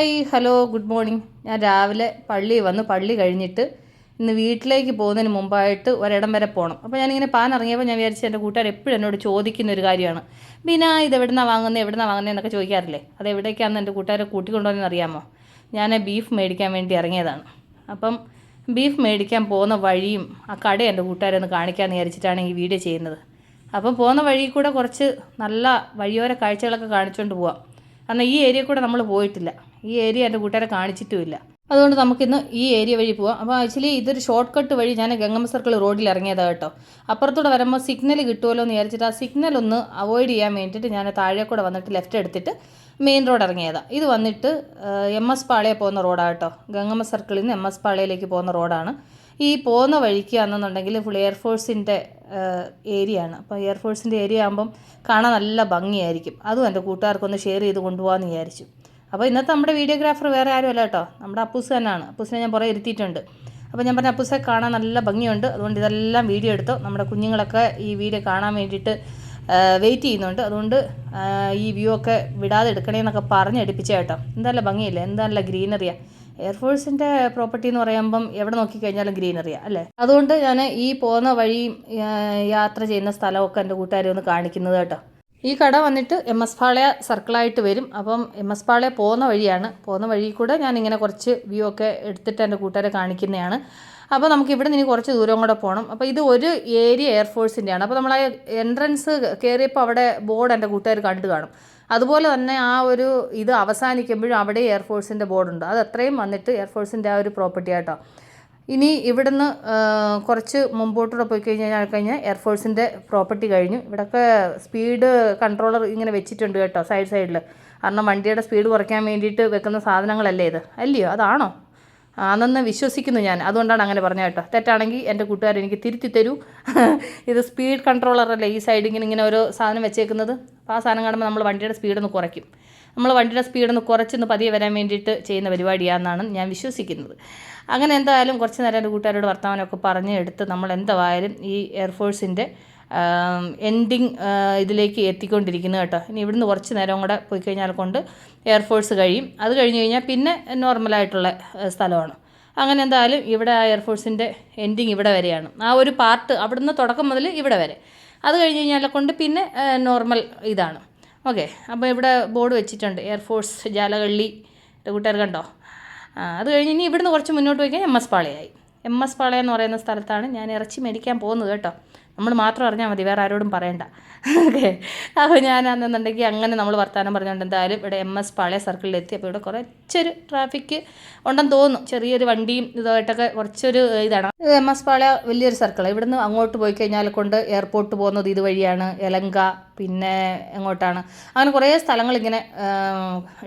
Hi hello good morning. ഞാൻ രാവിലെ പള്ളി വന്ന് പള്ളി കഴിഞ്ഞിട്ട് ഇന്ന് വീട്ടിലേക്ക് പോകുന്നതിന് മുമ്പായിട്ട് ഒരിടം വരെ പോകണം അപ്പോൾ ഞാനിങ്ങനെ പാൻ ഇറങ്ങിയപ്പോൾ ഞാൻ വിചാരിച്ചു എന്റെ കൂട്ടുകാർ എപ്പോഴും എന്നോട് ചോദിക്കുന്ന ഒരു കാര്യമാണ്. ബീന ഇത് എവിടുന്നാണ് വാങ്ങുന്നത് എവിടുന്നാണ് വാങ്ങുന്നത് എന്നൊക്കെ ചോദിക്കാറില്ലേ? അത് എവിടേക്കാണെന്ന് എന്റെ കൂട്ടുകാരെ കൂട്ടിക്കൊണ്ടുവന്നെന്ന് അറിയാമോ? ഞാൻ ബീഫ് മേടിക്കാൻ വേണ്ടി ഇറങ്ങിയതാണ്. അപ്പം ബീഫ് മേടിക്കാൻ പോകുന്ന വഴിയും ആ കട എന്റെ കൂട്ടുകാരെ ഒന്ന് കാണിക്കാമെന്ന് വിചാരിച്ചിട്ടാണ് ഈ വീഡിയോ ചെയ്യുന്നത്. അപ്പം പോകുന്ന വഴി കൂടെ കുറച്ച് നല്ല വഴിയോര കാഴ്ചകളൊക്കെ കാണിച്ചുകൊണ്ട് പോവാം. കാരണം ഈ ഏരിയ കൂടെ നമ്മൾ പോയിട്ടില്ല. ഈ ഏരിയ എന്റെ കൂട്ടുകാരെ കാണിച്ചിട്ടുമില്ല. അതുകൊണ്ട് നമുക്കിന്ന് ഈ ഏരിയ വഴി പോവാം. അപ്പോൾ ആക്ച്വലി ഇതൊരു ഷോർട്ട് കട്ട് വഴി ഞാൻ ഗംഗമ്മ സർക്കിൾ റോഡിൽ ഇറങ്ങിയതാണ് കേട്ടോ. അപ്പുറത്തൂടെ വരുമ്പോൾ സിഗ്നൽ കിട്ടുമല്ലോ എന്ന് വിചാരിച്ചിട്ട് ആ സിഗ്നൽ ഒന്ന് അവോയ്ഡ് ചെയ്യാൻ വേണ്ടിയിട്ട് ഞാൻ താഴെ കൂടെ വന്നിട്ട് ലെഫ്റ്റ് എടുത്തിട്ട് മെയിൻ റോഡ് ഇറങ്ങിയതാണ് ഇത് വന്നിട്ട് എം എസ് പാളയെ പോകുന്ന റോഡാണ് കേട്ടോ. ഗംഗമ്മ സർക്കിളിൽ നിന്ന് എം എസ് പാളയിലേക്ക് പോകുന്ന റോഡാണ് ഈ പോകുന്ന വഴിക്ക് ആണെന്നുണ്ടെങ്കിൽ ഫുൾ എയർഫോഴ്സിന്റെ ഏരിയ ആണ്. അപ്പോൾ എയർഫോഴ്സിന്റെ ഏരിയ ആകുമ്പം കാണാൻ നല്ല ഭംഗിയായിരിക്കും. അതും എന്റെ കൂട്ടുകാർക്കൊന്ന് ഷെയർ ചെയ്ത് കൊണ്ടുപോകാമെന്ന് വിചാരിച്ചു. അപ്പോൾ ഇന്നത്തെ നമ്മുടെ വീഡിയോഗ്രാഫർ വേറെ ആരും അല്ല കേട്ടോ. നമ്മുടെ അപ്പൂസ് തന്നെയാണ്. അപ്പൂസിനെ ഞാൻ പുറകെ ഇരുത്തിയിട്ടുണ്ട്. അപ്പോൾ ഞാൻ പറഞ്ഞ അപ്പൂസെ കാണാൻ നല്ല ഭംഗിയുണ്ട്. അതുകൊണ്ട് ഇതെല്ലാം വീഡിയോ എടുത്തു. നമ്മുടെ കുഞ്ഞുങ്ങളൊക്കെ ഈ വീഡിയോ കാണാൻ വേണ്ടിയിട്ട് വെയിറ്റ് ചെയ്യുന്നുണ്ട്. അതുകൊണ്ട് ഈ വ്യൂ ഒക്കെ വിടാതെ എടുക്കണേന്നൊക്കെ പറഞ്ഞ് എടുപ്പിച്ച കേട്ടോ. എന്തല്ല ഭംഗിയില്ലേ? എന്തല്ല ഗ്രീനറിയാണ് എയർഫോഴ്സിന്റെ പ്രോപ്പർട്ടി എന്ന് പറയുമ്പം എവിടെ നോക്കിക്കഴിഞ്ഞാലും ഗ്രീനറിയാണ് അല്ലേ? അതുകൊണ്ട് ഞാൻ ഈ പോകുന്ന വഴിയും യാത്ര ചെയ്യുന്ന സ്ഥലമൊക്കെ എന്റെ കൂട്ടുകാരെ ഒന്ന് കാണിക്കുന്നത് കേട്ടോ. ഈ കട വന്നിട്ട് എം എസ് പാളയ സർക്കിളായിട്ട് വരും. അപ്പം എം എസ് പാളയ പോകുന്ന വഴിയാണ്. പോകുന്ന വഴി കൂടെ ഞാൻ ഇങ്ങനെ കുറച്ച് വ്യൂ ഒക്കെ എടുത്തിട്ട് എന്റെ കൂട്ടുകാരെ കാണിക്കുന്നതാണ്. അപ്പോൾ നമുക്ക് ഇവിടെ നിന്ന് കുറച്ച് ദൂരം കൂടെ പോകണം അപ്പോൾ ഇത് ഒരു ഏരിയ എയർഫോഴ്സിന്റെയാണ് അപ്പോൾ നമ്മൾ ആ എൻട്രൻസ് കയറിയപ്പോൾ അവിടെ ബോർഡ് എന്റെ കൂട്ടുകാർ കണ്ടു കാണും. അതുപോലെ തന്നെ ആ ഒരു ഇത് അവസാനിക്കുമ്പോഴും അവിടെ എയർഫോഴ്സിന്റെ ബോർഡുണ്ട് അത് അത്രയും വന്നിട്ട് എയർഫോഴ്സിന്റെ ആ ഒരു പ്രോപ്പർട്ടി ആട്ടോ ഇനി ഇവിടുന്ന് കുറച്ച് മുമ്പോട്ടൂടെ പോയി കഴിഞ്ഞാൽ കഴിഞ്ഞാൽ എയർഫോഴ്സിന്റെ പ്രോപ്പർട്ടി കഴിഞ്ഞു. ഇവിടെയൊക്കെ സ്പീഡ് കൺട്രോളർ ഇങ്ങനെ വെച്ചിട്ടുണ്ട് കേട്ടോ സൈഡ് സൈഡിൽ കാരണം വണ്ടിയുടെ സ്പീഡ് കുറയ്ക്കാൻ വേണ്ടിയിട്ട് വെക്കുന്ന സാധനങ്ങളല്ലേ ഇത്? അല്ലയോ? അതാണോ? ആണെന്ന് വിശ്വസിക്കുന്നു ഞാൻ. അതുകൊണ്ടാണ് അങ്ങനെ പറഞ്ഞത് കേട്ടോ. തെറ്റാണെങ്കിൽ എന്റെ കൂട്ടുകാർ എനിക്ക് തിരുത്തി തരൂ. ഇത് സ്പീഡ് കൺട്രോളറല്ലേ ഈ സൈഡിങ്ങനെ ഇങ്ങനെ ഇങ്ങനെ ഓരോ സാധനം വെച്ചേക്കുന്നത്? അപ്പോൾ ആ സാധനം കാണുമ്പോൾ നമ്മൾ വണ്ടിയുടെ സ്പീഡ് ഒന്ന് കുറയ്ക്കും. നമ്മൾ വണ്ടിയുടെ സ്പീഡ് ഒന്ന് കുറച്ചൊന്ന് പതിയെ വരാൻ വേണ്ടിയിട്ട് ചെയ്യുന്ന പരിപാടിയാണെന്നാണ് ഞാൻ വിശ്വസിക്കുന്നത്. അങ്ങനെ എന്തായാലും കുറച്ച് നേരം എന്റെ കൂട്ടുകാരോട് വർത്തമാനമൊക്കെ പറഞ്ഞ് എടുത്ത് നമ്മൾ എന്തായാലും ഈ എയർഫോഴ്സിന്റെ എൻഡിങ് ഇതിലേക്ക് എത്തിക്കൊണ്ടിരിക്കുന്നു കേട്ടോ. ഇനി ഇവിടുന്ന് കുറച്ച് നേരം കൂടെ പോയി കഴിഞ്ഞാൽ കൊണ്ട് എയർഫോഴ്സ് കഴിയും. അത് കഴിഞ്ഞ് കഴിഞ്ഞാൽ പിന്നെ നോർമലായിട്ടുള്ള സ്ഥലമാണ്. അങ്ങനെ എന്തായാലും ഇവിടെ ആ എയർഫോഴ്സിന്റെ എൻഡിങ് ഇവിടെ വരെയാണ്. ആ ഒരു പാർട്ട് അവിടുന്ന് തുടക്കം മുതൽ ഇവിടെ വരെ. അത് കഴിഞ്ഞ് കഴിഞ്ഞാൽ കൊണ്ട് പിന്നെ നോർമൽ ഇതാണ്. ഓക്കെ അപ്പോൾ ഇവിടെ ബോർഡ് വെച്ചിട്ടുണ്ട്. എയർഫോഴ്സ് ജാലകള്ളി കൂട്ടുകാർ കണ്ടോ? അത് കഴിഞ്ഞ് ഇനി ഇവിടുന്ന് കുറച്ച് മുന്നോട്ട് പോയി കഴിഞ്ഞാൽ എം എസ് പാളയായി. എം എസ് പാളയം എന്ന് പറയുന്ന സ്ഥലത്താണ് ഞാൻ ഇറച്ചി മേടിക്കാൻ പോകുന്നത് കേട്ടോ. നമ്മൾ മാത്രം അറിഞ്ഞാൽ മതി വേറെ ആരോടും പറയണ്ട. ഓക്കെ. അപ്പോൾ ഞാൻ അന്നെന്നുണ്ടെങ്കിൽ അങ്ങനെ നമ്മൾ വർത്തമാനം പറഞ്ഞുകൊണ്ട് എന്തായാലും ഇവിടെ എം എസ് പാളയ സർക്കിളിലെത്തി അപ്പോൾ ഇവിടെ കുറച്ചൊരു ട്രാഫിക്ക് ഉണ്ടെന്ന് തോന്നുന്നു. ചെറിയൊരു വണ്ടിയും ഇതായിട്ടൊക്കെ കുറച്ചൊരു ഇതാണ്. എം എസ് പാളയ വലിയൊരു സർക്കിൾ ഇവിടുന്ന് അങ്ങോട്ട് പോയി കഴിഞ്ഞാൽ കൊണ്ട് എയർപോർട്ട് പോകുന്നത് ഇതുവഴിയാണ്. എലങ്ക പിന്നെ എങ്ങോട്ടാണ്? അങ്ങനെ കുറേ സ്ഥലങ്ങൾ ഇങ്ങനെ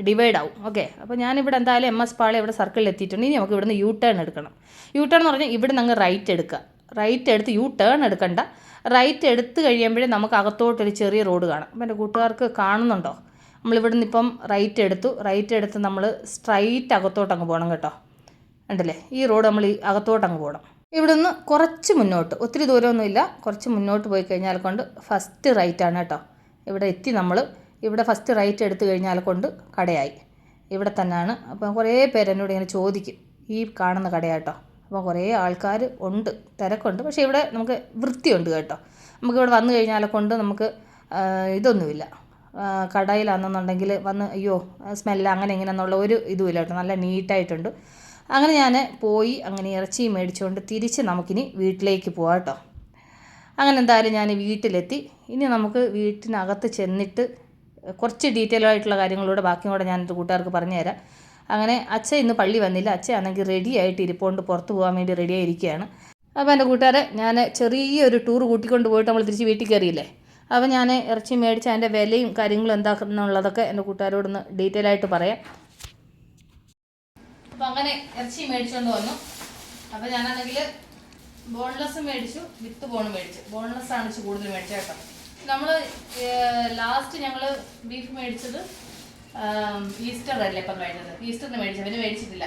ഡിവൈഡ് ആവും. ഓക്കെ. അപ്പോൾ ഞാനിവിടെ എന്തായാലും എം എസ് പാളയ ഇവിടെ സർക്കിളിൽ എത്തിയിട്ടുണ്ട്. ഇനി നമുക്ക് ഇവിടുന്ന് യു ടേൺ എടുക്കണം. യു ടേൺ എന്ന് പറഞ്ഞാൽ ഇവിടുന്ന് അങ്ങ് റൈറ്റ് എടുക്കുക. റൈറ്റ് എടുത്ത് യു ടേൺ എടുക്കണ്ട. റൈറ്റ് എടുത്ത് കഴിയുമ്പോഴേ നമുക്ക് അകത്തോട്ടൊരു ചെറിയ റോഡ് കാണാം. അപ്പോൾ എന്റെ കൂട്ടുകാർക്ക് കാണുന്നുണ്ടോ? നമ്മളിവിടുന്ന് ഇപ്പം റൈറ്റ് എടുത്തു. റൈറ്റ് എടുത്ത് നമ്മൾ സ്ട്രൈറ്റ് അകത്തോട്ട് അങ്ങ് പോകണം കേട്ടോ. ഉണ്ടല്ലേ ഈ റോഡ് നമ്മൾ ഈ അകത്തോട്ട് അങ്ങ് പോകണം. ഇവിടെ നിന്ന് കുറച്ച് മുന്നോട്ട്. ഒത്തിരി ദൂരമൊന്നുമില്ല. കുറച്ച് മുന്നോട്ട് പോയി കഴിഞ്ഞാൽ കൊണ്ട് ഫസ്റ്റ് റൈറ്റ് ആണ് കേട്ടോ. ഇവിടെ എത്തി നമ്മൾ. ഇവിടെ ഫസ്റ്റ് റൈറ്റ് എടുത്തു കഴിഞ്ഞാൽ കൊണ്ട് കടയായി. ഇവിടെ തന്നെയാണ്. അപ്പം കുറേ പേര് എന്നോട് ഇങ്ങനെ ചോദിക്കും. ഈ കാണുന്ന കടയാട്ടോ അപ്പോൾ കുറേ ആൾക്കാർ ഉണ്ട് തിരക്കുണ്ട്. പക്ഷേ ഇവിടെ നമുക്ക് വൃത്തിയുണ്ട് കേട്ടോ. നമുക്കിവിടെ വന്നു കഴിഞ്ഞാലെ കൊണ്ട് നമുക്ക് ഇതൊന്നുമില്ല. കടയിലാണെന്നുണ്ടെങ്കിൽ വന്ന് അയ്യോ സ്മെല്ല് അങ്ങനെ ഇങ്ങനെ എന്നുള്ള ഒരു ഇതുമില്ല കേട്ടോ. നല്ല നീറ്റായിട്ടുണ്ട്. അങ്ങനെ ഞാൻ പോയി അങ്ങനെ ഇറച്ചി മേടിച്ചുകൊണ്ട് തിരിച്ച് നമുക്കിനി വീട്ടിലേക്ക് പോകാം കേട്ടോ. അങ്ങനെ എന്തായാലും ഞാൻ വീട്ടിലെത്തി. ഇനി നമുക്ക് വീട്ടിനകത്ത് ചെന്നിട്ട് കുറച്ച് ഡീറ്റെയിൽ ആയിട്ടുള്ള കാര്യങ്ങളൂടെ ബാക്കിയും കൂടെ എന്റെ കൂട്ടുകാർക്ക് പറഞ്ഞു തരാം അങ്ങനെ അച്ഛ ഇന്ന് പള്ളി വന്നില്ല. അച്ഛ ആണെങ്കിൽ റെഡി ആയിട്ട് ഇരിപ്പോണ്ട്. പുറത്ത് പോകാൻ വേണ്ടി റെഡി ആയിരിക്കുകയാണ്. അപ്പോൾ എന്റെ കൂട്ടുകാരെ ഞാൻ ചെറിയൊരു ടൂർ കൂട്ടിക്കൊണ്ട് പോയിട്ട് നമ്മൾ തിരിച്ച് വീട്ടിൽ കയറിയില്ലേ? അപ്പോൾ ഞാൻ ഇറച്ചി മേടിച്ച് അതിന്റെ വിലയും കാര്യങ്ങളും എന്താക്കുന്നുള്ളതൊക്കെ എന്റെ കൂട്ടുകാരോടൊന്ന് ഡീറ്റെയിൽ ആയിട്ട് പറയാം. അപ്പോൾ അങ്ങനെ ഇറച്ചി മേടിച്ചുകൊണ്ട് വന്നു. അപ്പോൾ ഞാനാണെങ്കിൽ ബോൺലെസ് മേടിച്ചു വിത്ത് ബോൺ മേടിച്ചു. ബോൺലെസ് ആണ് കൂടുതൽ മേടിച്ചേട്ടോ നമ്മൾ ലാസ്റ്റ് ഞങ്ങൾ ബീഫ് മേടിച്ചത് ഈസ്റ്റർ അല്ലേ ഇപ്പം കഴിഞ്ഞത് ഈസ്റ്ററിന് മേടിച്ചത് പിന്നെ മേടിച്ചിട്ടില്ല.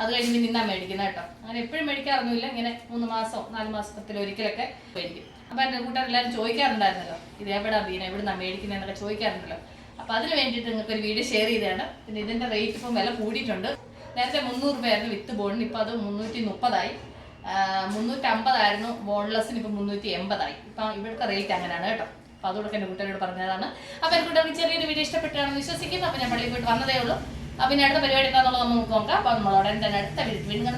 അത് കഴിഞ്ഞ് പിന്നെ ഇന്നാ മേടിക്കുന്നത് കേട്ടോ. അങ്ങനെ എപ്പോഴും മേടിക്കാറൊന്നുമില്ല. ഇങ്ങനെ മൂന്ന് മാസം നാല് മാസത്തിൽ ഒരിക്കലൊക്കെ മേടിക്കും. അപ്പം എന്റെ കൂട്ടുകാരെല്ലാവരും ചോദിക്കാറുണ്ടായിരുന്നല്ലോ ഇത് എവിടാ ബീന? എവിടുന്നാ മേടിക്കുന്നതെന്നൊക്കെ ചോദിക്കാറുണ്ടല്ലോ. അപ്പോൾ അതിന് വേണ്ടിയിട്ട് നിങ്ങൾക്ക് ഒരു വീഡിയോ ഷെയർ ചെയ്തതാണ്. പിന്നെ ഇതിന്റെ റേറ്റ് ഇപ്പം വില കൂടിയിട്ടുണ്ട്. നേരത്തെ മുന്നൂറ് രൂപയായിരുന്നു വിത്ത് ബോണിന് ഇപ്പോൾ അത് മുന്നൂറ്റി മുപ്പതായി മുന്നൂറ്റമ്പതായിരുന്നു ബോൺലെസ്സിന് ഇപ്പം മുന്നൂറ്റി എൺപതായി ഇപ്പം ഇവിടുത്തെ റേറ്റ് അങ്ങനെയാണ് കേട്ടോ. അപ്പോൾ അതുകൊണ്ട് എന്റെ കൂട്ടുകാരോട് പറഞ്ഞതാണ്. അപ്പോൾ എന്റെ കൂട്ടുകാർക്ക് ചെറിയൊരു വീഡിയോ ഇഷ്ടപ്പെട്ടാണെന്ന് വിശ്വസിക്കുന്നു. അപ്പോൾ ഞാൻ പള്ളിയിൽ പോയിട്ട് വന്നതേ ഉള്ളൂ. അപ്പോൾ പിന്നെ അടുത്ത പരിപാടി എന്താണെന്നുള്ളത് നമുക്ക് നോക്കാം. അപ്പോൾ നമ്മളോടെ തന്നെ അടുത്ത വീട്ടിൽ വീണ്ടും